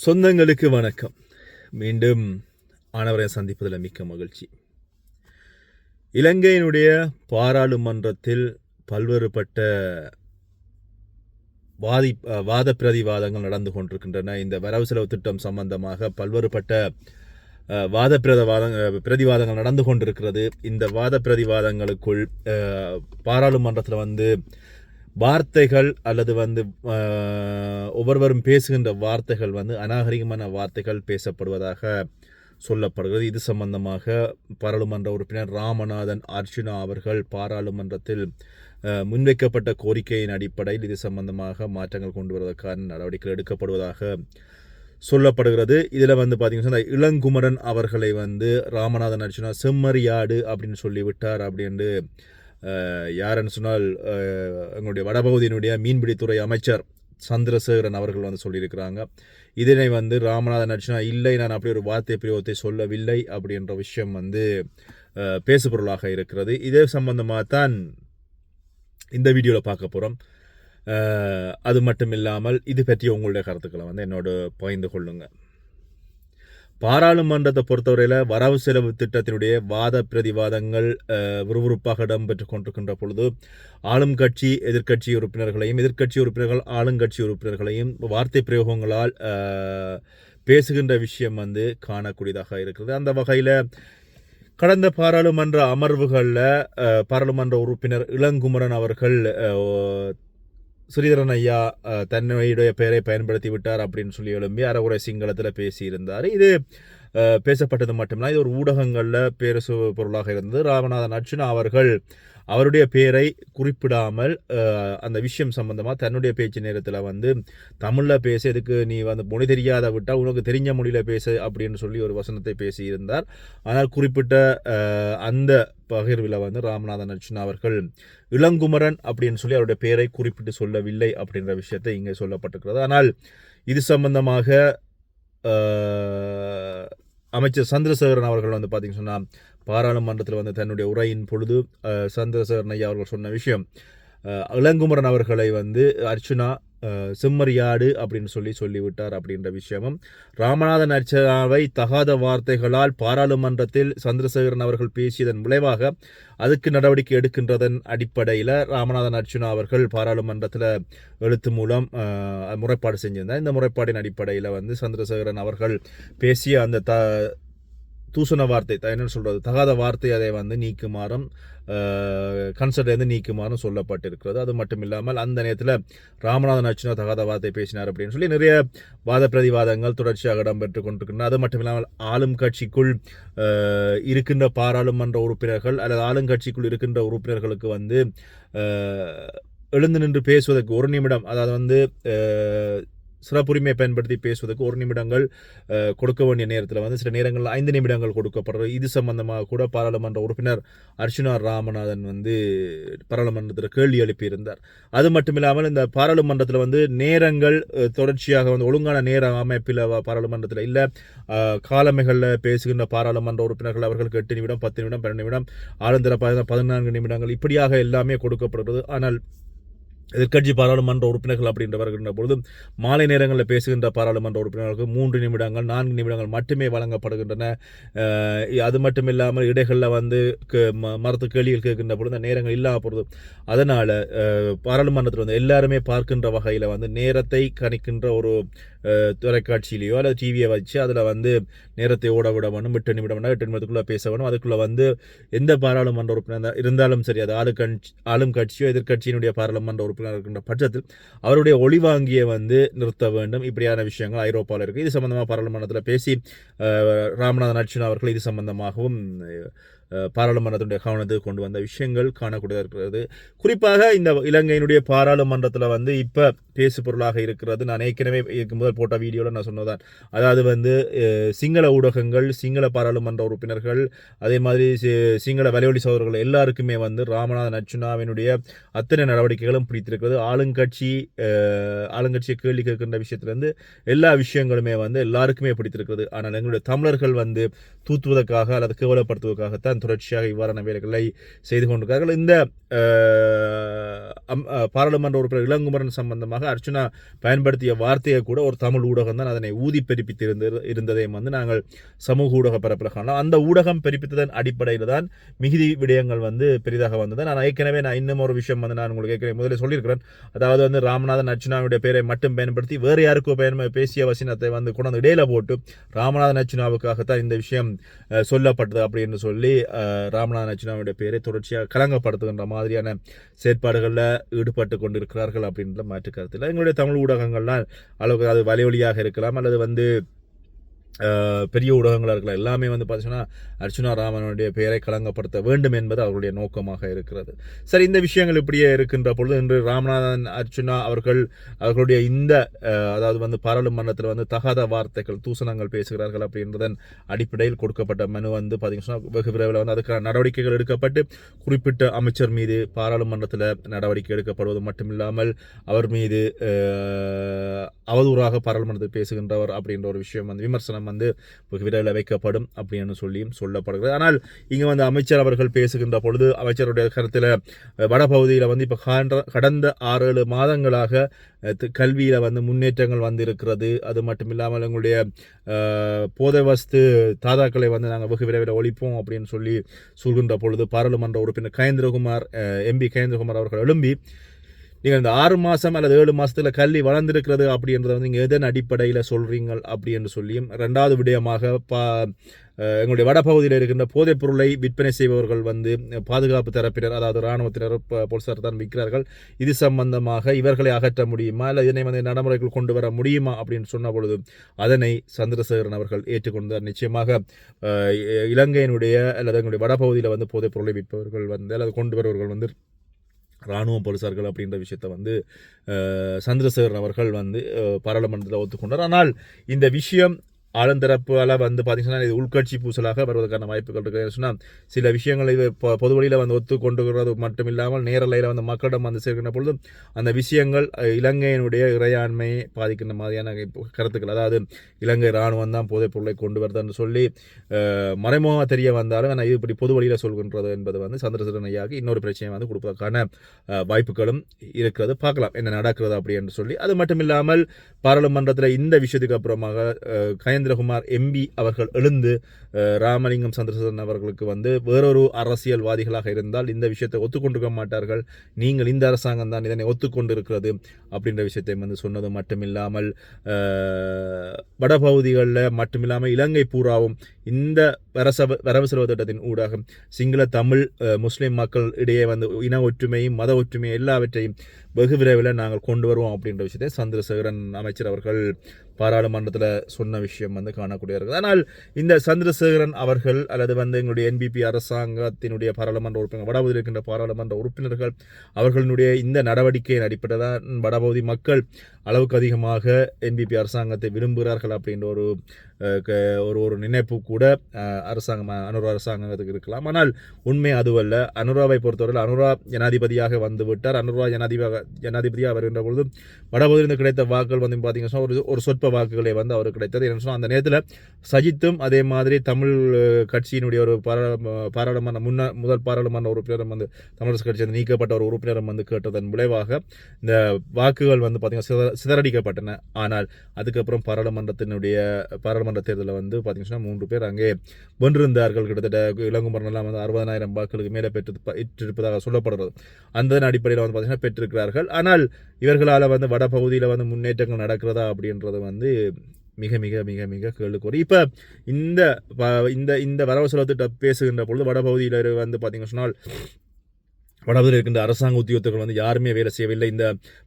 சொந்தங்களுக்கு வணக்கம். மீண்டும் ஆனவரை சந்திப்பதில் மிக்க மகிழ்ச்சி. இலங்கையினுடைய பாராளுமன்றத்தில் பல்வேறுபட்ட வாதி வாத பிரதிவாதங்கள் நடந்து கொண்டிருக்கின்றன. இந்த வரவு செலவு திட்டம் சம்பந்தமாக பல்வேறுபட்ட வாத பிரதவாத பிரதிவாதங்கள் நடந்து கொண்டிருக்கிறது. இந்த வாத பிரதிவாதங்களுக்குள் பாராளுமன்றத்தில் வந்து வார்த்தைகள் அல்லது வந்து ஒவ்வொருவரும் பேசுகின்ற வார்த்தைகள் வந்து அநாகரிகமான வார்த்தைகள் பேசப்படுவதாக சொல்லப்படுகிறது. இது சம்பந்தமாக பாராளுமன்ற உறுப்பினர் ராமநாதன் அர்ச்சுனா அவர்கள் பாராளுமன்றத்தில் முன்வைக்கப்பட்ட கோரிக்கையின் அடிப்படையில் இது சம்பந்தமாக மாற்றங்கள் கொண்டு வருவதற்கான நடவடிக்கைகள் எடுக்கப்படுவதாக சொல்லப்படுகிறது. இதில் வந்து பார்த்தீங்கன்னா இளங்குமரன் அவர்களை வந்து ராமநாதன் அர்ச்சுனா செம்மறியாடு அப்படின்னு சொல்லிவிட்டார் அப்படின்னு யாருன்னு சொன்னால் எங்களுடைய வடபகுதியினுடைய மீன்பிடித்துறை அமைச்சர் சந்திரசேகரன் அவர்கள் வந்து சொல்லியிருக்கிறாங்க. இதனை வந்து ராமநாதன் அர்ச்சனா இல்லை நான் அப்படி ஒரு வார்த்தை பிரயோகத்தை சொல்லவில்லை அப்படின்ற விஷயம் வந்து பேசுபொருளாக இருக்கிறது. இதே சம்பந்தமாக தான் இந்த வீடியோவில் பார்க்க போகிறோம் அது மட்டும் இல்லாமல் இது பற்றி உங்களுடைய கருத்துக்களை வந்து என்னோட பகிர்ந்து கொள்ளுங்கள் பாராளுமன்றத்தை பொறுத்தவரையில் வரவு செலவு திட்டத்தினுடைய வாத பிரதிவாதங்கள் விறுவிறுப்பாக இடம்பெற்று கொண்டிருக்கின்ற பொழுது ஆளும் கட்சி எதிர்க்கட்சி உறுப்பினர்களையும் எதிர்க்கட்சி உறுப்பினர்கள் ஆளுங்கட்சி உறுப்பினர்களையும் வார்த்தை பிரயோகங்களால் பேசுகின்ற விஷயம் வந்து காணக்கூடியதாக இருக்கிறது. அந்த வகையில் கடந்த பாராளுமன்ற அமர்வுகளில் பாராளுமன்ற உறுப்பினர் இளங்குமரன் அவர்கள் ஸ்ரீதரன் ஐயா தன்னுடைய பெயரை பயன்படுத்தி விட்டார் அப்படின்னு சொல்லி எழும்பி அறகுறை சிங்களத்தில் பேசியிருந்தார். இது பேசப்பட்டது மட்டுமில்ல இது ஒரு ஊடகங்களில் பேரசு பொருளாக இருந்தது. ராமநாதன் அர்ஜுனா அவர்கள் அவருடைய பெயரை குறிப்பிடாமல் அந்த விஷயம் சம்பந்தமாக தன்னுடைய பேச்சு நேரத்தில் வந்து தமிழில் பேச இதுக்கு நீ வந்து மொழி தெரியாத விட்டால் உனக்கு தெரிஞ்ச மொழியில் பேசு அப்படின்னு சொல்லி ஒரு வசனத்தை பேசியிருந்தார். ஆனால் குறிப்பிட்ட அந்த பகிர்வில் வந்து ராமநாதன் அர்ச்சுனா அவர்கள் இளங்குமரன் அப்படின்னு சொல்லி அவருடைய பெயரை குறிப்பிட்டு சொல்லவில்லை அப்படின்ற விஷயத்தை இங்கே சொல்லப்பட்டிருக்கிறது. ஆனால் இது சம்பந்தமாக அமைச்சர் சந்திரசேகரன் அவர்கள் வந்து பார்த்தீங்கன்னா சொன்னால் பாராளுமன்றத்தில் வந்து தன்னுடைய உரையின் பொழுது அஹ், சந்திரசேகரன் ஐயா அவர்கள் சொன்ன விஷயம் இளங்குமரன் அவர்களை வந்து அர்ச்சுனா செம்மறியாடு அப்படின்னு சொல்லி சொல்லிவிட்டார் அப்படின்ற விஷயமும் ராமநாதன் அர்ச்சனாவை தகாத வார்த்தைகளால் பாராளுமன்றத்தில் சந்திரசேகரன் அவர்கள் பேசியதன் விளைவாக அதுக்கு நடவடிக்கை எடுக்கின்றதன் அடிப்படையில் ராமநாதன் அர்ச்சுனா அவர்கள் பாராளுமன்றத்தில் எழுத்து மூலம் முறைப்பாடு செஞ்சிருந்தார். இந்த முறைப்பாடின் அடிப்படையில் வந்து சந்திரசேகரன் அவர்கள் பேசிய அந்த த தூசண வார்த்தை என்னென்னு என்னன்னு சொல்றது? தகாத வார்த்தை அதை வந்து நீக்குமாறும் கன்சர்ட்லேருந்து நீக்குமாறும் சொல்லப்பட்டிருக்கிறது. அது மட்டும் இல்லாமல் அந்த நேரத்தில் ராமநாதன் அச்சுனா தகாத வார்த்தை பேசினார் அப்படின்னு சொல்லி நிறைய வாத பிரதிவாதங்கள் தொடர்ச்சியாக இடம்பெற்று கொண்டிருக்கின்றன. அது மட்டும் இல்லாமல் ஆளும் கட்சிக்குள் இருக்கின்ற பாராளுமன்ற உறுப்பினர்கள் அல்லது ஆளுங்கட்சிக்குள் இருக்கின்ற உறுப்பினர்களுக்கு வந்து எழுந்து நின்று பேசுவதற்கு ஒரு நிமிடம் அதாவது வந்து சிறப்புரிமையை பயன்படுத்தி பேசுவதற்கு ஒரு நிமிடங்கள் கொடுக்க வேண்டிய நேரத்தில் வந்து சில நேரங்களில் ஐந்து நிமிடங்கள் கொடுக்கப்படுறது. இது சம்பந்தமாக கூட பாராளுமன்ற உறுப்பினர் அர்ச்சுனா ராமநாதன் வந்து பாராளுமன்றத்தில் கேள்வி எழுப்பியிருந்தார். அது மட்டும் இல்லாமல் இந்த பாராளுமன்றத்தில் வந்து நேரங்கள் தொடர்ச்சியாக வந்து ஒழுங்கான நேர அமைப்பில் பாராளுமன்றத்தில் இல்லை காலமைகளில் பேசுகின்ற பாராளுமன்ற உறுப்பினர்கள் அவர்களுக்கு எட்டு நிமிடம் பத்து நிமிடம் பன்னெண்டு நிமிடம் ஆளுந்தர பதினான்கு நிமிடங்கள் இப்படியாக எல்லாமே கொடுக்கப்படுகிறது. ஆனால் எதிர்கட்சி பாராளுமன்ற உறுப்பினர்கள் அப்படின்றவர்கள் பொழுது மாலை நேரங்களில் பேசுகின்ற பாராளுமன்ற உறுப்பினர்களுக்கு மூன்று நிமிடங்கள் நான்கு நிமிடங்கள் மட்டுமே வழங்கப்படுகின்றன. அது மட்டும் இல்லாமல் இடைகளில் வந்து க- ம- கேள்விகள் கேட்கின்ற பொழுது அந்த நேரங்கள் இல்லாத பொழுது அதனால் பாராளுமன்றத்தில் வந்து எல்லாருமே பார்க்கின்ற வகையில் வந்து நேரத்தை கணிக்கின்ற ஒரு தொலைக்காட்சியிலையோ அல்லது டிவியை வச்சு அதில் வந்து நேரத்தை ஓட விட வேணும் எட்டு நிமிடம் வேணும், எட்டு நிமிடத்துக்குள்ளே பேச வேணும். அதுக்குள்ளே வந்து எந்த பாராளுமன்ற உறுப்பினர் இருந்தாலும் சரி அது ஆளு கட்சி ஆளும் கட்சியோ எதிர்க்கட்சியினுடைய பாராளுமன்ற உறுப்பினர் இருக்கின்ற பட்சத்தில் அவருடைய ஒளிவாங்கியை வந்து நிறுத்த வேண்டும். இப்படியான விஷயங்கள் ஐரோப்பாவில் இருக்குது இது சம்பந்தமாக பாராளுமன்றத்தில் பேசி ராமநாதன் அர்ஜுன் அவர்கள் இது சம்பந்தமாகவும் பாராளுமன்றத்துடைய பாராளுமன்றத்தினுடைய கவனத்துக்கு கொண்டு வந்த விஷயங்கள் காணக்கூடியதாக இருக்கிறது குறிப்பாக இந்த இலங்கையினுடைய பாராளுமன்றத்தில் வந்து இப்போ பேசு பொருளாக இருக்கிறது. நான் ஏற்கனவே முதல் போட்ட வீடியோவில் நான் சொன்னதான் அதாவது வந்து சிங்கள ஊடகங்கள் சிங்கள பாராளுமன்ற உறுப்பினர்கள் அதே மாதிரி சிங்கள வலையொலி சோதர்கள் எல்லாருக்குமே வந்து ராமநாதன் அர்ச்சுனாவினுடைய அத்தனை நடவடிக்கைகளும் பிடித்திருக்கிறது. ஆளுங்கட்சி ஆளுங்கட்சியை கேள்வி கேட்கின்ற விஷயத்திலேருந்து எல்லா விஷயங்களுமே வந்து எல்லாருக்குமே பிடித்திருக்கிறது. ஆனால் எங்களுடைய தமிழர்கள் வந்து தூத்துவதற்காக அல்லது கேவலப்படுத்துவதற்காகத்தான் தொடர்ச்சியாக இவ்வாறான வேலைகளை செய்து கொண்டிருக்கிறார்கள். இந்த பாராளுமன்ற உறுப்பினர் இளங்குமரன் சம்பந்தமாக அர்ச்சுனா பயன்படுத்திய வார்த்தையை கூட ஒரு தமிழ் ஊடகம் தான் அதனை ஊதி பெருப்பித்திருந்தது இருந்ததையும் வந்து நாங்கள் சமூக ஊடக பரப்பில் காணலாம். அந்த ஊடகம் பெருப்பித்ததன் அடிப்படையில் தான் மிகுதி விடயங்கள் வந்து பெரிதாக வந்தது. நான் ஏற்கனவே நான் இன்னும் ஒரு விஷயம் வந்து நான் உங்களுக்கு ஏற்கனவே முதலில் சொல்லியிருக்கிறேன். அதாவது வந்து ராமநாதன் அர்ச்சனாவுடைய பேரை மட்டும் பயன்படுத்தி வேறு யாருக்கோ பயன் பேசிய வசனத்தை வந்து கொண்டு இடையில போட்டு ராமநாதன் அர்ச்சனாவுக்காகத்தான் இந்த விஷயம் சொல்லப்பட்டது அப்படின்னு சொல்லி ராமநாதன் அர்ச்சுனாவுடைய பேரை தொடர்ச்சியாக கலங்கப்படுத்துகின்ற மாதிரியான செயற்பாடுகளில் ஈடுபட்டு கொண்டிருக்கிறார்கள் அப்படின்ற மாற்று கருத்தில் எங்களுடைய தமிழ் ஊடகங்கள்லாம் அளவுக்கு அது வலைவழியாக இருக்கலாம் அல்லது வந்து பெரிய ஊடகங்களாக இருக்கலாம். எல்லாமே வந்து பார்த்தீங்கன்னா அர்ச்சுனா ராமனுடைய பெயரை களங்கப்படுத்த வேண்டும் என்பது அவர்களுடைய நோக்கமாக இருக்கிறது. சரி இந்த விஷயங்கள் இப்படியே இருக்கின்ற பொழுது இன்று ராமநாதன் அர்ச்சுனா அவர்கள் அவர்களுடைய இந்த அதாவது வந்து பாராளுமன்றத்தில் வந்து தகாத வார்த்தைகள் தூசணங்கள் பேசுகிறார்கள் அப்படின்றதன் அடிப்படையில் கொடுக்கப்பட்ட மனு வந்து பார்த்தீங்கன்னா வெகு விரைவில் வந்து அதுக்கான நடவடிக்கைகள் எடுக்கப்பட்டு குறிப்பிட்ட அமைச்சர் மீது பாராளுமன்றத்தில் நடவடிக்கை எடுக்கப்படுவது மட்டுமில்லாமல் அவர் மீது அவதூறாக பாராளுமன்றத்தில் பேசுகின்றவர் அப்படின்ற ஒரு விஷயம் வந்து விமர்சனம் வந்து விரைவில் வைக்கப்படும் அப்படின்னு சொல்லியும் சொல்லப்படுகிறது. ஆனால் இங்கே வந்து அமைச்சர் அவர்கள் பேசுகின்ற பொழுது அமைச்சருடைய கருத்தில் வடபகுதியில் வந்து இப்போ கடந்த ஆறு ஏழு மாதங்களாக கல்வியில் வந்து முன்னேற்றங்கள் வந்திருக்கிறது. அது மட்டும் இல்லாமல் எங்களுடைய போதை வஸ்து தாதாக்களை வந்து நாங்கள் வெகு விரைவில் ஒழிப்போம் அப்படின்னு சொல்லி சொல்கின்ற பொழுது பாராளுமன்ற உறுப்பினர் கயேந்திரகுமார் எம்பி கயேந்திரகுமார் அவர்கள் எழும்பி நீங்கள் இந்த ஆறு மாதம் அல்லது ஏழு மாதத்தில் கல்வி வளர்ந்துருக்கிறது அப்படின்றத வந்து நீங்கள் எதன் அடிப்படையில் சொல்கிறீங்க அப்படி என்று சொல்லியும் ரெண்டாவது விடயமாக பா எங்களுடைய வடபகுதியில் இருக்கின்ற போதைப் பொருளை விற்பனை செய்பவர்கள் வந்து பாதுகாப்பு தரப்பினர் அதாவது இராணுவத்தினர் போலீசார் தான் விற்கிறார்கள். இது சம்பந்தமாக இவர்களை அகற்ற முடியுமா? இல்லை இதனை வந்து நடைமுறைகள் கொண்டு வர முடியுமா? அப்படின்னு சொன்ன பொழுது அதனை சந்திரசேகரன் அவர்கள் ஏற்றுக்கொண்டார். நிச்சயமாக இலங்கையினுடைய அல்லது எங்களுடைய வடபகுதியில் வந்து போதைப் பொருளை விற்பவர்கள் வந்து அல்லது கொண்டு வருபவர்கள் வந்து இராணுவ போலீஸார்கள் அப்படின்ற விஷயத்த வந்து சந்திரசேகரன் அவர்கள் வந்து பாராளுமன்றத்தில் ஒத்துக்கொண்டார். ஆனால் இந்த விஷயம் ஆளுந்தரப்பால் வந்து பார்த்தீங்கன்னா இது உள்கட்சி பூசலாக வருவதற்கான வாய்ப்புகள் இருக்குது. சொன்னால் சில விஷயங்களை பொது வழியில் வந்து ஒத்துக்கொண்டுகிறது மட்டும் இல்லாமல் நேரலையில் வந்து மக்களிடம் வந்து சேர்க்கின்ற பொழுது அந்த விஷயங்கள் இலங்கையினுடைய இறையாண்மையை பாதிக்கின்ற மாதிரியான கருத்துக்கள் அதாவது இலங்கை இராணுவம் தான் போதைப் பொருளை கொண்டு வருதுன்னு சொல்லி மறைமுகமாக தெரிய வந்தாலும் ஆனால் இது இப்படி பொது வழியில் சொல்கின்றது என்பது வந்து சந்திரசேகரன் ஐயாவுக்கு இன்னொரு பிரச்சனையை வந்து கொடுப்பதற்கான வாய்ப்புகளும் இருக்கிறது. பார்க்கலாம் என்ன நடக்கிறது அப்படி என்று சொல்லி. அது மட்டும் இல்லாமல் பாராளுமன்றத்தில் இந்த விஷயத்துக்கு அப்புறமாக கயன் ராஜேந்திரகுமார் எம்பி அவர்கள் எழுந்து ராமலிங்கம் சந்திரசேகரன் அவர்களுக்கு வந்து வேறொரு அரசியல்வாதிகளாக இருந்தால் இந்த விஷயத்தை ஒத்துக்கொண்டிருக்க மாட்டார்கள். நீங்கள் இந்த அரசாங்கம் தான் இதனை ஒத்துக்கொண்டிருக்கிறது அப்படின்ற விஷயத்தை வந்து சொன்னது மட்டுமில்லாமல் வடபகுதிகளில் மட்டுமில்லாமல் இலங்கை பூராவும் இந்த வரசப வரவு செலவு திட்டத்தின் ஊடாக சிங்கள தமிழ் முஸ்லீம் மக்கள் இடையே வந்து இன ஒற்றுமையும் மத ஒற்றுமையும் எல்லாவற்றையும் வெகு விரைவில் நாங்கள் கொண்டு வருவோம் அப்படின்ற விஷயத்தை சந்திரசேகரன் அமைச்சர் அவர்கள் பாராளுமன்றத்தில் சொன்ன விஷயம் வந்து காணக்கூடிய இருக்குது. ஆனால் இந்த சந்திரசேகரன் அவர்கள் அல்லது வந்து எங்களுடைய என்பிபி அரசாங்கத்தினுடைய பாராளுமன்ற உறுப்பினர் வடபகுதியில் இருக்கின்ற பாராளுமன்ற உறுப்பினர்கள் அவர்களுடைய இந்த நடவடிக்கையின் அடிப்படையில் தான் வடபகுதி மக்கள் அளவுக்கு அதிகமாக என்பிபி அரசாங்கத்தை விரும்புகிறார்கள் அப்படின்ற ஒரு ஒரு ஒரு நினைப்பு கூட அரசாங்கம் அனுரா அரசாங்கத்துக்கு இருக்கலாம். ஆனால் உண்மை அதுவல்ல. அனுராவை பொறுத்தவரையில் அனுரா ஜனாதிபதியாக வந்து விட்டார். அனுரா ஜனாதிபதியாக ஜனாதிபதியாக வருகின்ற பொழுது வடபகுதியிலிருந்து கிடைத்த வாக்குகள் வந்து பார்த்தீங்கன்னா ஒரு ஒரு சொற்ப வாக்குகளே வந்து அவருக்கு கிடைத்தது. என்ன சொன்னால் அந்த நேரத்தில் சஜித்தும் அதே மாதிரி தமிழ் கட்சியினுடைய ஒரு பாராளுமன்ற முன்ன முதல் பாராளுமன்ற உறுப்பினரும் வந்து தமிழரசு கட்சி நீக்கப்பட்ட ஒரு உறுப்பினரும் வந்து கேட்டதன் விளைவாக இந்த வாக்குகள் வந்து பார்த்தீங்கன்னா சிதறடிக்கப்பட்டன. ஆனால் அதுக்கப்புறம் பாராளுமன்றத்தினுடைய பாராளுமன்ற தேர்தலில் வந்து பார்த்திங்கன்னா மூன்று பேர் அங்கே வென்றிருந்தார்கள் கிட்டத்தட்ட இளங்குமரன் வந்து அறுபதனாயிரம் வாக்குகளுக்கு மேலே பெற்று பெற்றிருப்பதாக சொல்லப்படுறது அந்த அடிப்படையில் வந்து பார்த்தீங்கன்னா பெற்றிருக்கிறார்கள். ஆனால் இவர்களால் வந்து வடபகுதியில் வந்து முன்னேற்றங்கள் நடக்கிறதா அப்படின்றது வந்து மிக மிக மிக மிக கேள்விக்குறி. இப்போ இந்த இந்த இந்த வரவு செலவு திட்டம் பேசுகின்ற பொழுது வடபகுதியில் வந்து பார்த்தீங்கன்னா சொன்னால் வடபகுதியில் இருக்கின்ற அரசாங்க உத்தியோகத்தர்கள் வந்து யாருமே வேலை செய்யவில்லை. இந்த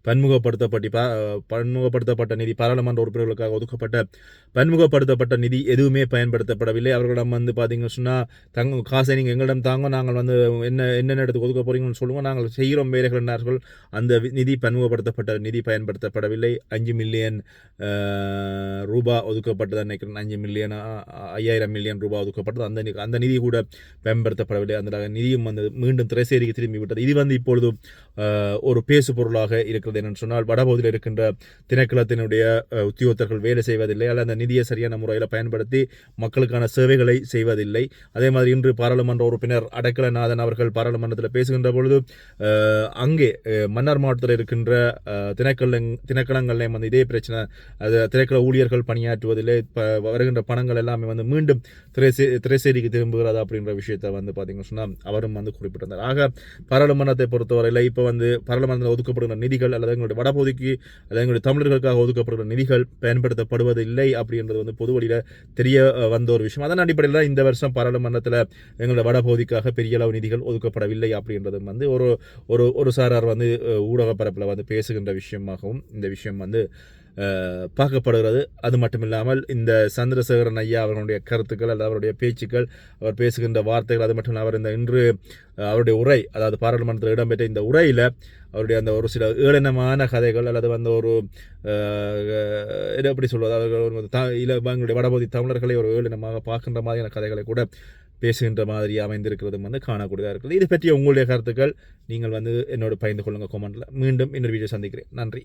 பன்முகப்படுத்தப்பட்டி பன்முகப்படுத்தப்பட்ட நிதி பாராளுமன்ற உறுப்பினர்களுக்காக ஒதுக்கப்பட்ட பன்முகப்படுத்தப்பட்ட நிதி எதுவுமே பயன்படுத்தப்படவில்லை. அவர்களிடம் வந்து பார்த்தீங்கன்னு சொன்னால் தங்க காசை நீங்கள் எங்களிடம் தாங்க நாங்கள் வந்து என்ன என்னென்ன இடத்துக்கு ஒதுக்க போகிறீங்கன்னு சொல்லுவோம் நாங்கள் செய்கிறோம் வேலைகள் என்னார்கள். அந்த நிதி பன்முகப்படுத்தப்பட்ட நிதி பயன்படுத்தப்படவில்லை. அஞ்சு மில்லியன் ரூபா ஒதுக்கப்பட்டது நினைக்கிறேன் அஞ்சு மில்லியன் ஐயாயிரம் மில்லியன் ரூபாய் ஒதுக்கப்பட்டது. அந்த அந்த நிதி கூட பயன்படுத்தப்படவில்லை. அந்த நிதியும் வந்து மீண்டும் திரைசேரிக்கு திரும்பி போய்விட்டது இது வந்து இப்பொழுது ஒரு பேசு பொருளாக இருக்கிறது என்னன்னு சொன்னால் வடபகுதியில் இருக்கின்ற திணைக்களத்தினுடைய உத்தியோகத்தர்கள் வேலை செய்வதில்லை அல்ல அந்த நிதியை சரியான முறையில் பயன்படுத்தி மக்களுக்கான சேவைகளை செய்வதில்லை. அதே மாதிரி இன்று பாராளுமன்ற உறுப்பினர் அடக்கலநாதன் அவர்கள் பாராளுமன்றத்தில் பேசுகின்ற பொழுது அங்கே மன்னார் மாவட்டத்தில் இருக்கின்ற திணைக்கள திணைக்களங் வந்து இதே பிரச்சனை அது திரைக்கள ஊழியர்கள் பணியாற்றுவதில்லை வருகின்ற பணங்கள் எல்லாமே வந்து மீண்டும் திரைசே திரைசேரிக்கு திரும்புகிறது அப்படின்ற விஷயத்தை வந்து பார்த்தீங்கன்னு சொன்னால் அவரும் வந்து குறிப்பிட்டிருந்தார். ஆக பாராளுமன்றத்தை பொறுத்தவரையில் இப்போ வந்து பாராளுமன்றத்தில் ஒதுக்கப்படுகிற நிதிகள் அல்லது எங்களுடைய வடபகுதிக்கு அல்லது எங்களுடைய தமிழர்களுக்காக ஒதுக்கப்படுகிற நிதிகள் பயன்படுத்தப்படுவது இல்லை அப்படின்றது வந்து பொது வழியில் தெரிய வந்த ஒரு விஷயம். அதன் அடிப்படையில் தான் இந்த வருஷம் பாராளுமன்றத்தில் எங்களுடைய வடபகுதிக்காக பெரிய அளவு நிதிகள் ஒதுக்கப்படவில்லை அப்படின்றது வந்து ஒரு ஒரு ஒரு சாரார் வந்து ஊடகப்பரப்பில் ஊடக பரப்பில் வந்து பேசுகின்ற விஷயமாகவும் இந்த விஷயம் வந்து பார்க்கப்படுகிறது. அது மட்டும் இல்லாமல் இந்த சந்திரசேகரன் ஐயா அவர்களுடைய கருத்துக்கள் அல்லது அவருடைய பேச்சுக்கள் அவர் பேசுகின்ற வார்த்தைகள் அது மட்டும் அவர் இந்த இன்று அவருடைய உரை அதாவது பாராளுமன்றத்தில் இடம்பெற்ற இந்த உரையில் அவருடைய அந்த ஒரு சில ஏளனமான கதைகள் அல்லது வந்து ஒரு எப்படி சொல்வது அவர்கள் த இல எங்களுடைய வடபகுதி தமிழர்களை ஒரு ஏளனமாக பார்க்கின்ற மாதிரியான கதைகளை கூட பேசுகின்ற மாதிரி அமைந்திருக்கிறதும் வந்து காணக்கூடியதாக இருக்குது. இது பற்றிய உங்களுடைய கருத்துக்கள் நீங்கள் வந்து என்னோட பகிர்ந்து கொள்ளுங்கள் கொமெண்ட்டில் மீண்டும் இன்னொரு வீடியோ சந்திக்கிறேன். நன்றி.